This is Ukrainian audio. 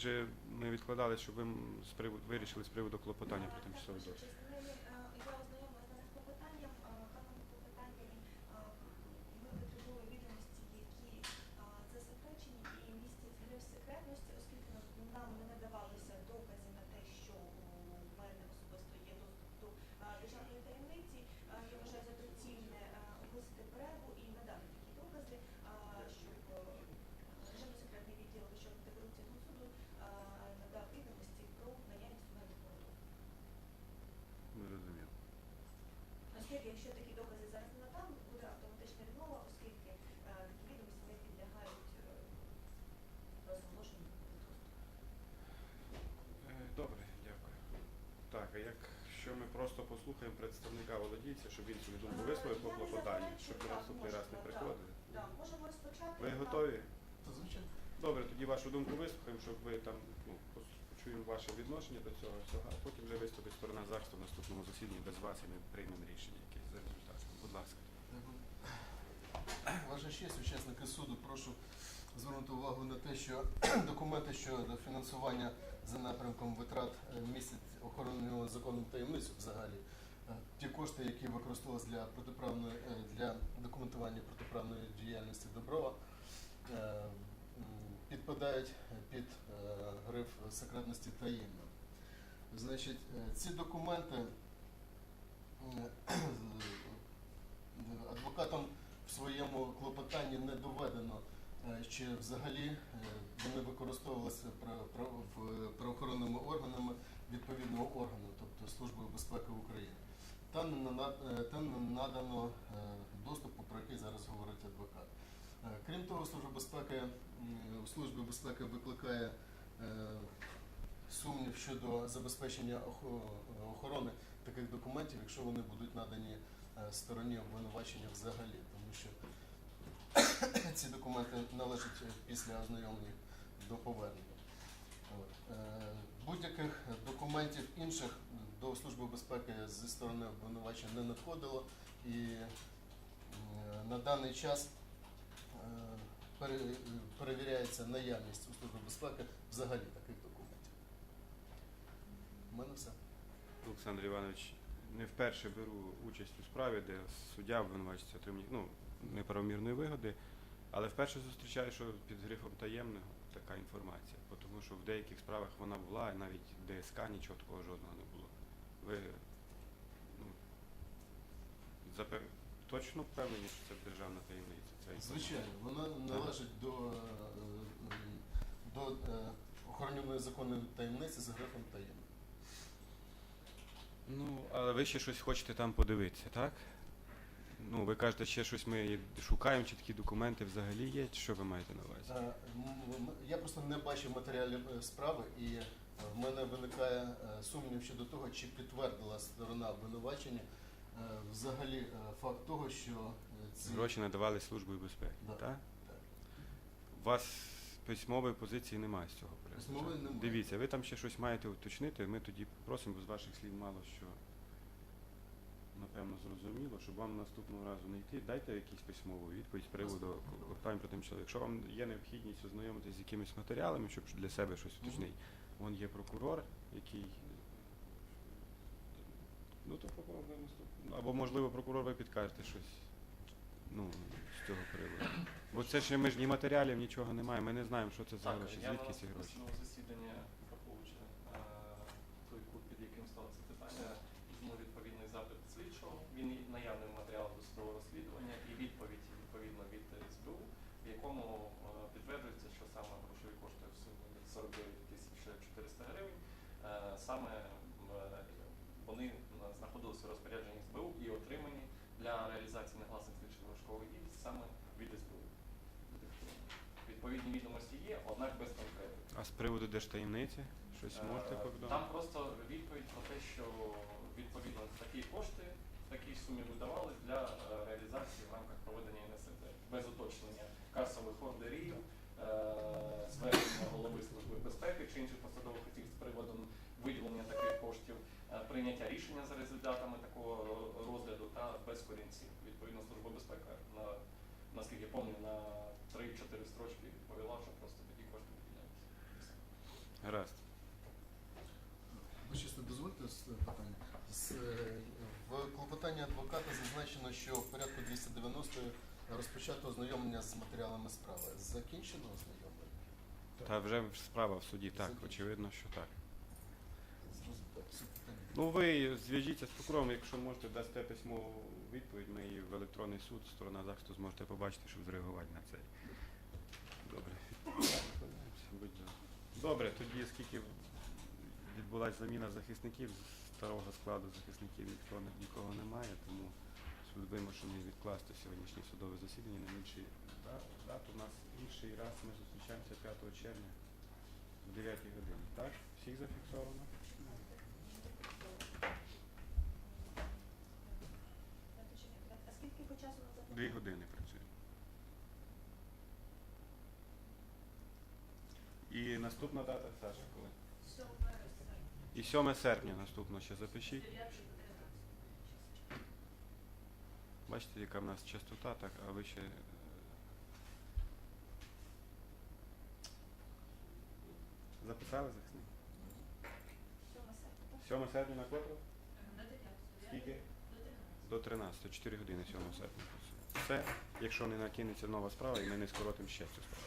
же ми відкладали, щоб ви з приводу, вирішили з приводу клопотання про тимчасовий до е, щоб е, державно-секретний відділ Вищого антикорупційного суду надав відомості про наявність у мене такого доступу. Зрозуміло. Оскільки, якщо такі докази зараз не надам, буде автоматична відмова, оскільки е, такі відомості не підлягають е, розголошенню. Е, Добре, дякую. Так, а якщо ми просто послухаємо представника володійця, щоб він свою думку висловив по клопотанню, щоб наступний раз не приходили? Так, можемо розпочати. Ви готові? То звичайно. Добре, тоді вашу думку вислухаємо, щоб ви там ну, почуємо ваше відношення до цього всього, а потім вже виступить сторона захисту в наступному засіданні без вас і ми приймемо рішення якесь за результатом. Будь ласка. Ваша честь, учасники суду, прошу звернути увагу на те, що документи щодо фінансування за напрямком витрат е, містять охоронного законом таємницю взагалі. Е, Ті кошти, які використовувалися для протиправної е, для документування протиправної діяльності Доброва, підпадають під е, гриф секретності таємно. Значить, е, ці документи е, адвокатом в своєму клопотанні не доведено, чи взагалі вони використовувалися правоохоронними органами відповідного органу, тобто Службою безпеки України. Там не надано доступу, про який зараз говорить адвокат. Крім того, Служба безпеки Служби безпеки викликає е, сумнів щодо забезпечення охорони таких документів, якщо вони будуть надані е, стороні обвинувачення взагалі, тому що ці документи належать після ознайомлення до повернення. Е, Будь-яких документів інших до Служби безпеки зі сторони обвинувачення не надходило і на даний час перевіряється наявність у Служби безпеки взагалі таких документів. У мене все. Олександр Іванович, не вперше беру участь у справі, де суддя обвинувачується отримання ну, неправомірної вигоди, але вперше зустрічаю, що під грифом таємного така інформація, тому що в деяких справах вона була, і навіть ДСК нічого такого жодного не було. Ви ну, запев... точно впевнені, що це державна таємниця? Ця? Звичайно, вона належить до, е, до е, охоронюваної законної таємниці за грифом таємно. Ну, але ви ще щось хочете там подивитися, так? Ну, ви кажете, ще щось ми шукаємо, чи такі документи взагалі є, чи що ви маєте на увазі? Е, м- м- Я просто не бачив матеріалів е, справи, і е, в мене виникає е, сумнів щодо того, чи підтвердила сторона обвинувачення взагалі е, факт того, що е, ці Гроші надавали службою безпеки, Да. так? Так. У вас письмової позиції немає з цього приводу. Письмової немає. Дивіться, ви там ще щось маєте уточнити, ми тоді просимо, бо з ваших слів мало що напевно зрозуміло, щоб вам наступного разу не йти. Дайте якусь письмову відповідь з приводу клопотань про тимчасове. Якщо вам є необхідність ознайомитися з якимись матеріалами, щоб для себе щось уточнити, вон є прокурор, який. То прокурор ви наступ- Або, можливо, прокурор ви підкажете щось ну, з цього приводу. Бо це ще ми ж ні матеріалів, нічого немає. Ми не знаємо, що це за гроші, я на звідки ці гроші. наступному засіданні, враховуючи е, той кут, під яким стало це питання, візьму відповідний запит слідчого. Він є наявним матеріалом досудового розслідування і відповідь відповідно від СБУ, в якому е, підтверджується, що саме грошові кошти в сумі 49 тисяч 400 гривень, е, саме вони знаходилися у розпорядженні СБУ і отримані для реалізації негласних слідчих розшукових дій саме від СБУ. Відповідні відомості є, однак без конкретики. А з приводу держтаємниці? Щось Е, можете Там просто відповідь про те, що відповідно такі кошти такій сумі видавали для е, реалізації в рамках проведення НСТ. Без уточнення касових ордерів, е, звернення голови служби безпеки чи інших посадових осіб з приводом виділення таких коштів, е, прийняття рішення за результатами такого розгляду та без корінців. Відповідно, служба безпеки на наскільки я пам'ятаю, на 3-4 строчки відповіла, що просто такі кошти виділялися. Гаразд. Ви чисто дозвольте з питання. З, е, в клопотанні адвоката зазначено, що в порядку 290 розпочато ознайомлення з матеріалами справи. Закінчено ознайомлення? Та вже справа в суді, так, Закінчено. очевидно, що так. Ну ви зв'яжіться з прокурором, якщо можете дасте письмову відповідь, ми її в електронний суд, сторона захисту зможете побачити, щоб зреагувати на це. Добре. Добре, тоді скільки відбулася заміна захисників, старого складу захисників ніхто нікого немає, тому суд вимушений відкласти сьогоднішнє судове засідання на інший дату. У нас інший раз ми зустрічаємося 5 червня в 9 годині. Так? Всіх зафіксовано? А скільки по часу на це? Дві години працює. І наступна дата, Саша, коли? І 7 серпня наступно ще запишіть. Бачите, яка в нас частота, так, а ви ще. е, Записали захисник? 7 серпня на котру? Скільки? До 13, 4 години 7 серпня. Все, якщо не накинеться нова справа, і ми не скоротимо ще цю справу.